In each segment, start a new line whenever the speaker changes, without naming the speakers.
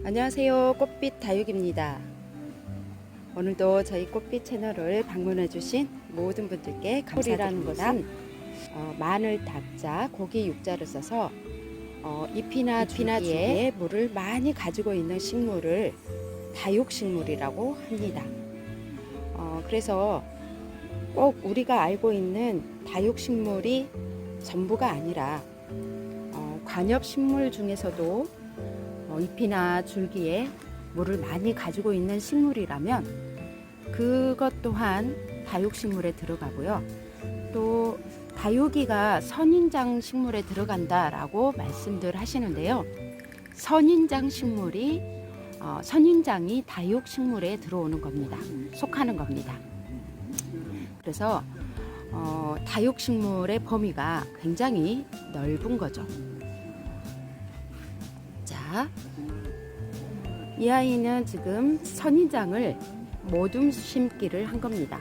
안녕하세요. 꽃빛 다육입니다. 오늘도 저희 꽃빛 채널을 방문해 주신 모든 분들께 감사드리는 것은 어, 마늘 닭자, 고기 육자를 써서 어, 잎이나 잎이나 주기에 물을 많이 가지고 있는 식물을 다육식물이라고 합니다. 어, 그래서 꼭 우리가 알고 있는 다육식물이 전부가 아니라 어, 관엽식물 중에서도 어, 잎이나 줄기에 물을 많이 가지고 있는 식물이라면 그것 또한 다육식물에 들어가고요. 또 다육이가 선인장 식물에 들어간다라고 말씀들 하시는데요. 선인장 식물이 어, 선인장이 다육식물에 들어오는 겁니다. 속하는 겁니다. 그래서 어, 다육식물의 범위가 굉장히 넓은 거죠. 자, 이 아이는 지금 선인장을 모둠 심기를 한 겁니다.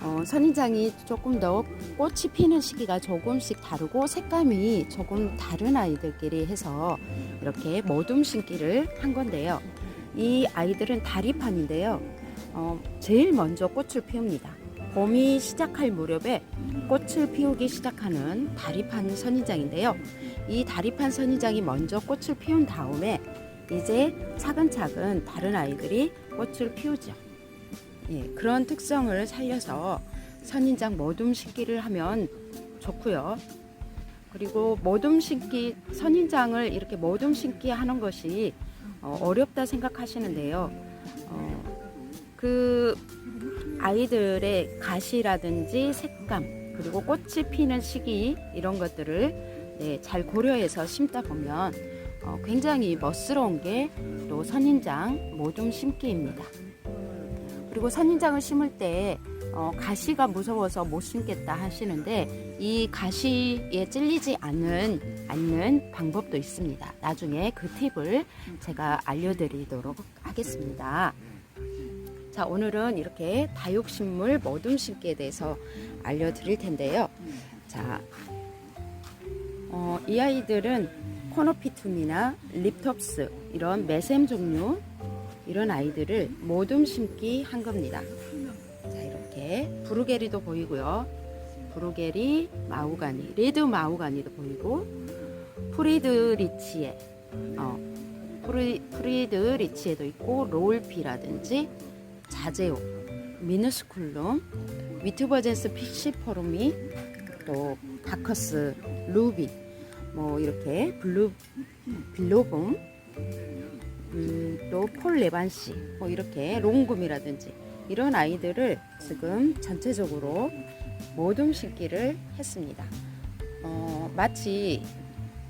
어, 선인장이 조금 더 꽃이 피는 시기가 조금씩 다르고 색감이 조금 다른 아이들끼리 해서 이렇게 모둠 심기를 한 건데요. 이 아이들은 다리판인데요. 어, 제일 먼저 꽃을 피웁니다. 봄이 시작할 무렵에 꽃을 피우기 시작하는 다리판 선인장인데요. 이 다리판 선인장이 먼저 꽃을 피운 다음에 이제 차근차근 다른 아이들이 꽃을 피우죠. 예, 그런 특성을 살려서 선인장 모둠 심기를 하면 좋고요. 그리고 모둠 심기 선인장을 이렇게 모둠 심기 하는 것이 어, 어렵다 생각하시는데요. 어, 그 아이들의 가시라든지 색감 그리고 꽃이 피는 시기 이런 것들을 네, 잘 고려해서 심다 보면 어, 굉장히 멋스러운 게 또 선인장 모둠 심기입니다. 그리고 선인장을 심을 때 어, 가시가 무서워서 못 심겠다 하시는데 이 가시에 찔리지 않는 않는 방법도 있습니다. 나중에 그 팁을 제가 알려드리도록 하겠습니다. 자 오늘은 이렇게 다육식물 모둠 심기에 대해서 알려드릴 텐데요. 자, 어, 이 아이들은 코노피툼이나 립톱스 이런 매샘 종류 이런 아이들을 모둠 심기 한 겁니다. 자 이렇게 부르게리도 보이고요. 부르게리 마우가니, 레드 마우가니도 보이고 프리드 리치에 어, 프리, 프리드 리치에도 있고 롤피라든지 자제오, 미누스쿨룸, 위트버젠스 픽시포름이 또 바커스, 루비 뭐 이렇게 블루 빌로봄 음, 또폴 레반시 뭐 이렇게 롱금이라든지 이런 아이들을 지금 전체적으로 모둠 심기를 했습니다. 어, 마치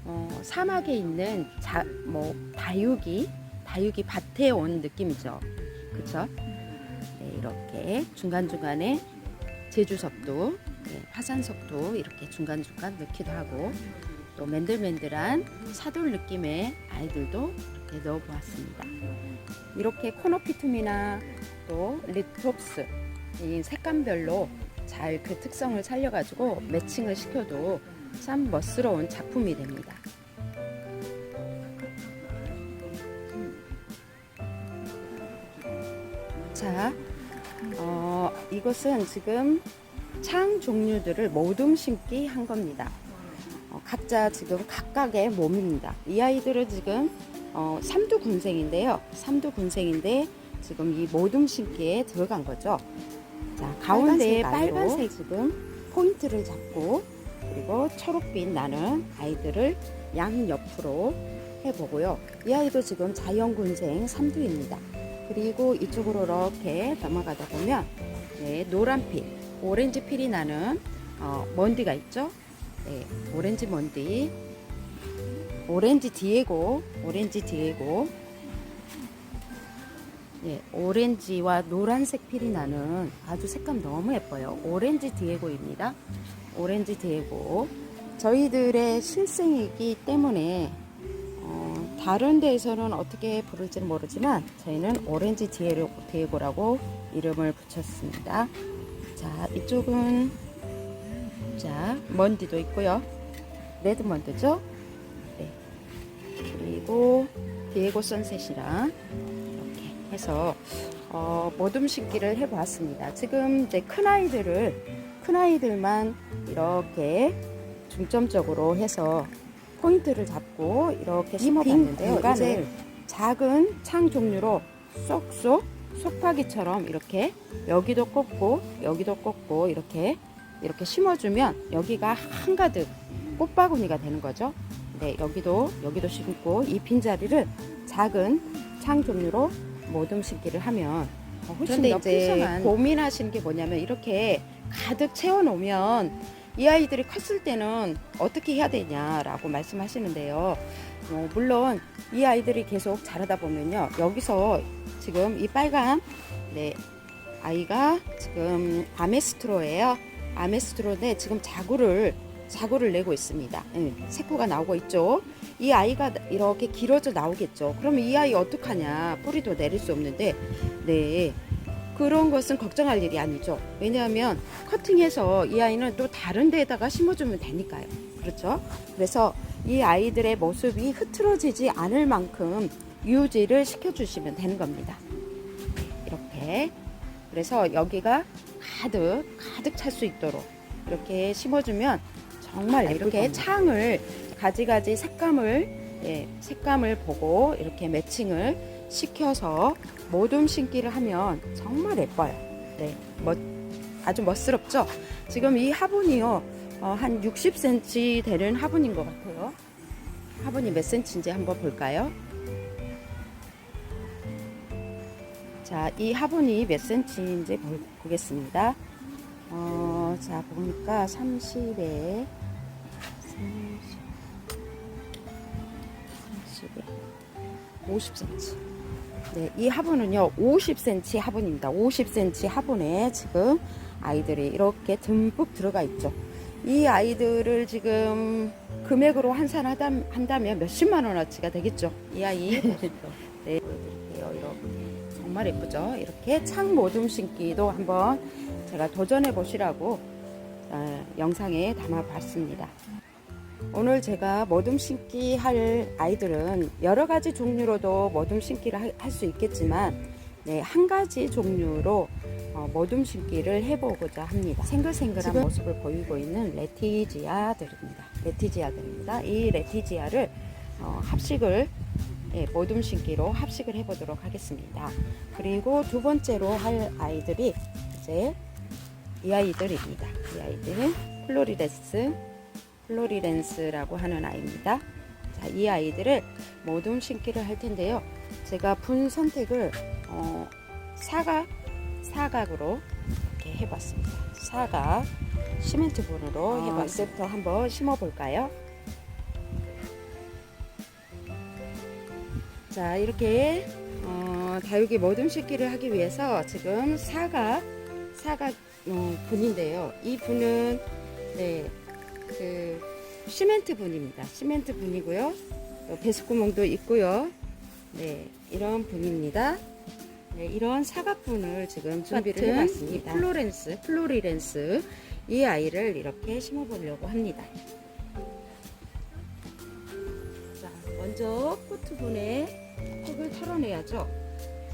어, 사막에 있는 자, 뭐 다육이 다육이 밭에 온 느낌이죠. 그쵸? 네, 이렇게 중간 중간에 제주석도 네, 화산석도 이렇게 중간 중간 넣기도 하고 또 맨들맨들한 사돌 느낌의 아이들도 이렇게 넣어보았습니다. 이렇게 코노피툼이나 또 리트롭스 이 색감별로 잘 그 특성을 살려가지고 매칭을 시켜도 참 멋스러운 작품이 됩니다. 자, 어, 이것은 지금 창 종류들을 모둠 심기 한 겁니다. 어, 각자 지금 각각의 몸입니다. 이 아이들은 지금 어, 삼두 군생인데요. 삼두 군생인데 지금 이 모둠 심기에 들어간 거죠. 자, 가운데에
빨간색.
빨간색 지금 포인트를 잡고 그리고 초록빛 나는 아이들을 양 옆으로 해보고요. 이 아이도 지금 자연군생 삼두입니다. 그리고 이쪽으로 이렇게 넘어가다 보면 네, 노란빛, 오렌지 필이 나는 어, 먼디가 있죠. 네, 오렌지 먼디, 오렌지 디에고, 오렌지 디에고, 예, 오렌지와 노란색 필이 나는 아주 색감 너무 예뻐요. 오렌지 디에고입니다. 오렌지 디에고. 저희들의 실생이기 때문에 어, 다른 데에서는 어떻게 부를지는 모르지만 저희는 오렌지 디에고, 디에고라고 이름을 붙였습니다. 자, 이쪽은 자, 먼디도 있고요. 레드 먼드죠? 네. 그리고 디에고 선셋이랑 이렇게 해서 어, 모둠 심기를 해보았습니다. 지금 이제 큰 아이들을 큰 아이들만 이렇게 중점적으로 해서 포인트를 잡고 이렇게 심어봤는데요. 이제 작은 창 종류로 쏙쏙 속파기처럼 이렇게 여기도 꽂고 여기도 꽂고 이렇게 이렇게 심어주면 여기가 한가득 꽃바구니가 되는 거죠. 네, 여기도 여기도 심고 이 빈자리를 작은 창 종류로 모둠 심기를 하면 어, 훨씬 더
이제
풍성한 고민하시는 게 뭐냐면 이렇게 가득 채워놓으면 이 아이들이 컸을 때는 어떻게 해야 되냐라고 말씀하시는데요. 어, 물론 이 아이들이 계속 자라다 보면요 여기서 지금 이 빨간 네 아이가 지금 아메스트로예요. 아메스트로인데 지금 자구를 자구를 내고 있습니다. 예, 새코가 나오고 있죠. 이 아이가 이렇게 길어져 나오겠죠. 그러면 이 아이 어떡하냐? 뿌리도 내릴 수 없는데, 네. 그런 것은 걱정할 일이 아니죠. 왜냐하면 커팅해서 이 아이는 또 다른 데에다가 심어주면 되니까요. 그렇죠? 그래서 이 아이들의 모습이 흐트러지지 않을 만큼 유지를 시켜주시면 되는 겁니다. 이렇게. 그래서 여기가 가득, 가득 찰 수 있도록 이렇게 심어주면 정말 이렇게. 창을 가지가지 색감을 예, 색감을 보고 이렇게 매칭을 시켜서 모둠 심기를 하면 정말 예뻐요. 네, 멋, 아주 멋스럽죠? 지금 이 화분이요, 어, 한 60cm 되는 화분인 것 같아요. 화분이 몇 cm인지 한번 볼까요? 자, 이 화분이 몇 cm인지 보, 보겠습니다. 어, 자, 보니까 30에 30, 30에 50cm. 네, 이 화분은요, 50cm 화분입니다. 50cm 화분에 지금 아이들이 이렇게 듬뿍 들어가 있죠. 이 아이들을 지금 금액으로 환산하다 한다면 몇십만 원어치가 되겠죠. 이 아이 보십시오. 네, 정말 예쁘죠. 이렇게 창 모둠 심기도 한번 제가 도전해 보시라고 어, 영상에 담아 봤습니다. 오늘 제가 모둠 심기 할 아이들은 여러 가지 종류로도 모둠 심기를 할 수 있겠지만 네, 한 가지 종류로 어, 모둠 심기를 해보고자 합니다. 생글생글한 모습을 보이고 있는 레티지아들입니다. 레티지아들입니다. 이 레티지아를 어, 합식을 예, 모둠 심기로 합식을 해보도록 하겠습니다. 그리고 두 번째로 할 아이들이 이제 이 아이들입니다. 이 아이들은 플로리레스, 플로리렌스라고 하는 아이입니다. 자, 이 아이들을 모둠 심기를 할 텐데요. 제가 분 선택을 어, 사각, 사각으로 이렇게 해봤습니다. 사각 시멘트 분으로
아,
해봤습니다. 이제부터 한번 심어볼까요? 자, 이렇게 어, 다육이 모둠 심기를 하기 위해서 지금 사각, 사각 어, 분인데요. 이 분은 네, 그 시멘트 분입니다. 시멘트 분이고요. 또 배수구멍도 있고요. 네, 이런 분입니다. 네, 이런 사각분을 지금 준비를 해봤습니다. 이 플로렌스, 플로리렌스 이 아이를 이렇게 심어보려고 합니다. 자, 먼저 코트분에 흙을 털어내야죠.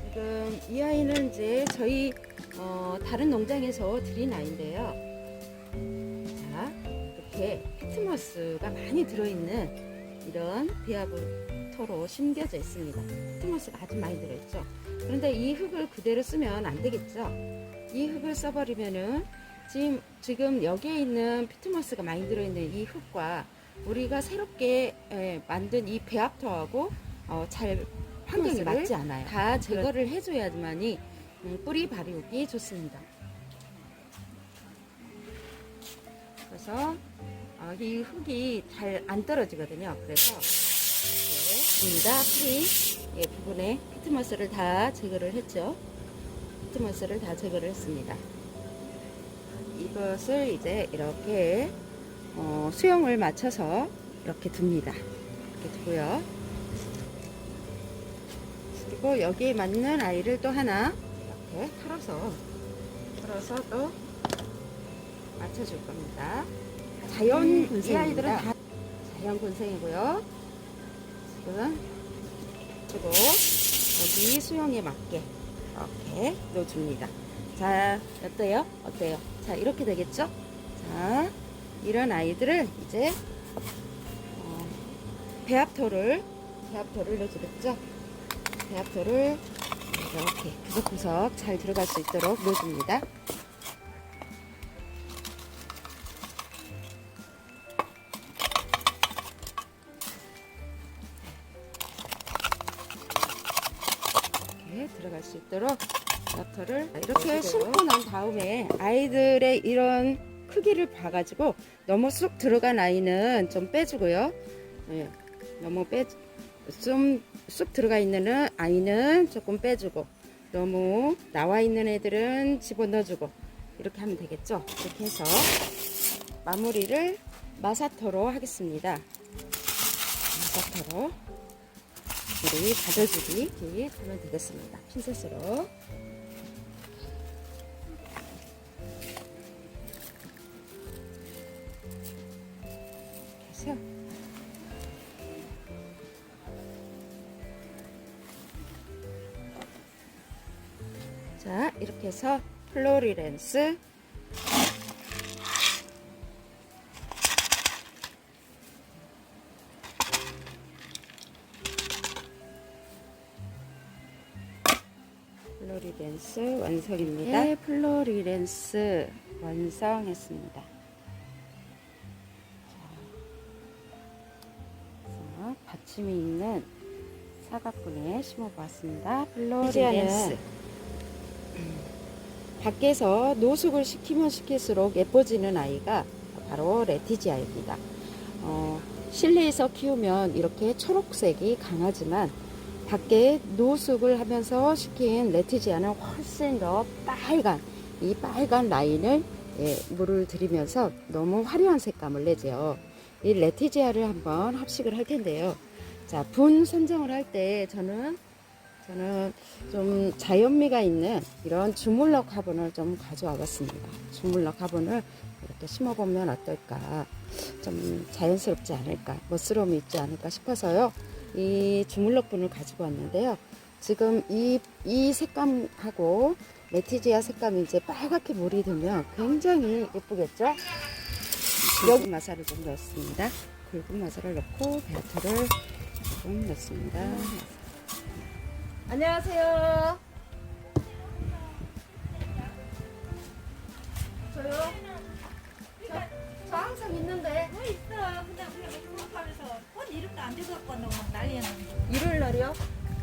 지금 이 아이는 이제 저희 어, 다른 농장에서 들인 아이인데요. 자, 이렇게 피트머스가 많이 들어있는 이런 비아부토로 심겨져 있습니다. 피트머스가 아주 많이 들어있죠. 그런데 이 흙을 그대로 쓰면 안 되겠죠. 이 흙을 써버리면은 지금, 지금 여기에 있는 피트머스가 많이 들어있는 이 흙과 우리가 새롭게 예, 만든 이 배합토하고 어, 잘 환경이 맞지 않아요. 다 제거를 해줘야만이 음, 뿌리 발육이 좋습니다. 그래서 어, 이 흙이 잘 안 떨어지거든요. 그래서 입니다. 뿌리 예, 부분에 피트머스를 다 제거를 했죠. 피트머스를 다 제거를 했습니다. 이것을 이제 이렇게 어, 수영을 맞춰서 이렇게 둡니다. 이렇게 두고요. 그리고 여기에 맞는 아이를 또 하나 이렇게 털어서 털어서 또 맞춰줄 겁니다. 자연
음,
이. 아이들은 다 자연 군생이고요. 지금 그리고 여기 수영에 맞게 이렇게 넣어줍니다. 자, 어때요? 어때요? 자, 이렇게 되겠죠? 자, 이런 아이들을 이제 어, 배합토를 배합토를 넣어주겠죠? 배합토를 이렇게 구석구석 잘 들어갈 수 있도록 넣어줍니다. 이렇게 들어갈 수 있도록 배합토를 이렇게 심고 난 다음에 아이들의 이런 크기를 봐가지고 너무 쑥 들어간 아이는 좀 빼주고요. 예, 너무 빼, 좀 쑥 들어가 있는 아이는 조금 빼주고 너무 나와 있는 애들은 집어넣어주고 이렇게 하면 되겠죠. 이렇게 해서 마무리를 마사토로 하겠습니다. 마사토로 우리 이렇게 하면 되겠습니다. 핀셋으로 자 이렇게 해서 플로리렌스 플로리렌스 완성입니다. 네, 플로리렌스 완성했습니다. 받침이 있는 사각분에 심어보았습니다. 플로리렌스. 음, 밖에서 노숙을 시키면 시킬수록 예뻐지는 아이가 바로 레티지아입니다. 어, 실내에서 키우면 이렇게 초록색이 강하지만 밖에 노숙을 하면서 시킨 레티지아는 훨씬 더 빨간 이 빨간 라인을 예, 물을 들이면서 너무 화려한 색감을 내죠. 이 레티지아를 한번 합식을 할 텐데요. 자, 분 선정을 할 때 저는 저는 좀 자연미가 있는 이런 주물럭 화분을 좀 가져와 봤습니다. 주물럭 화분을 이렇게 심어보면 어떨까. 좀 자연스럽지 않을까. 멋스러움이 있지 않을까 싶어서요. 이 주물럭 분을 가지고 왔는데요. 지금 이, 이 색감하고 레티지아 색감이 이제 빨갛게 물이 들면 굉장히 예쁘겠죠? 굵은 마사를 좀 넣었습니다. 굵은 마사를 넣고 배터를 좀 넣습니다.
안녕하세요. 저요? 저, 저 항상 있는데
뭐 있어. 그냥 그냥 등록하면서 폰 이름도 안 돼갖고 너무 난리였는데.
일요일 날이요?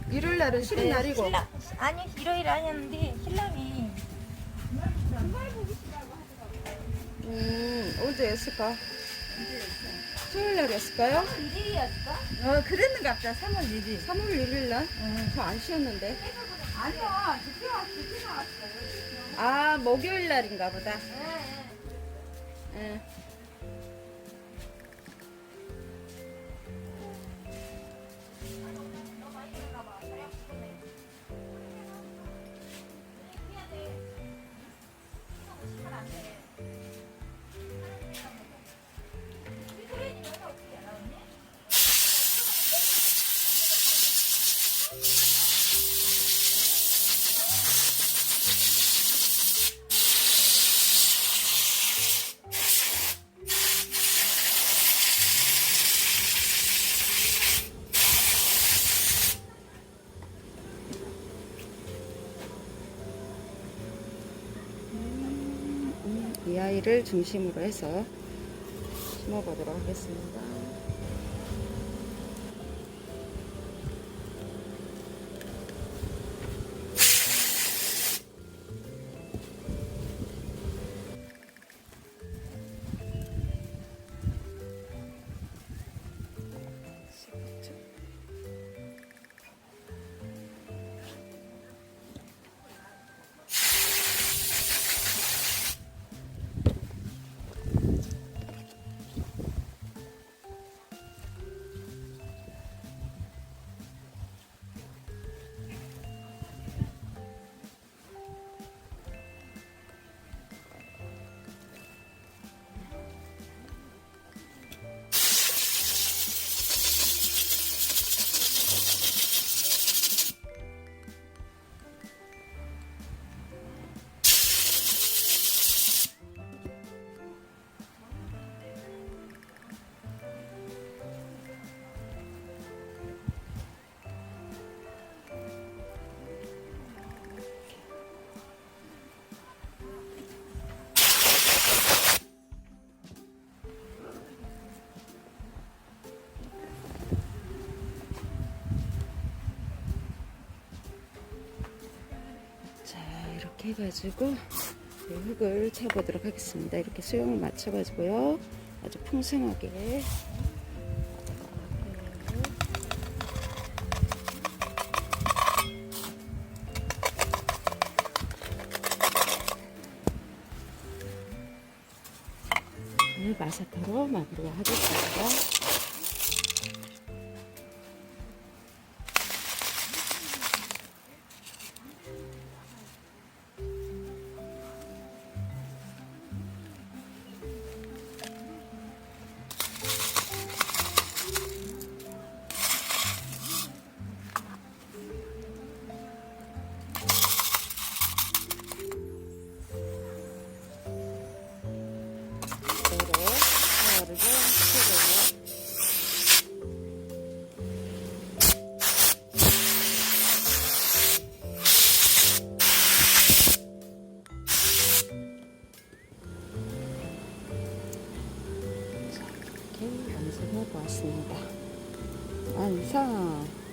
일요일 날은 쉬는 날이고
신랑, 아니 일요일 아니었는데 신랑이
음, 언제였을까? 수요일 날이었을까요?
1일이었어? 어 그랬는갑다 3월 1일.
3월 1일 날? 저안 쉬었는데.
아니야 늦게 왔어 늦게 나왔어.
아, 목요일 날인가 보다. 예. 이 아이를 중심으로 해서 심어보도록 하겠습니다. 이렇게 해가지고 네, 흙을 쳐보도록 하겠습니다. 이렇게 수영을 맞춰가지고요. 아주 풍성하게. 오늘 마사카로 마무리하겠습니다. 嗯。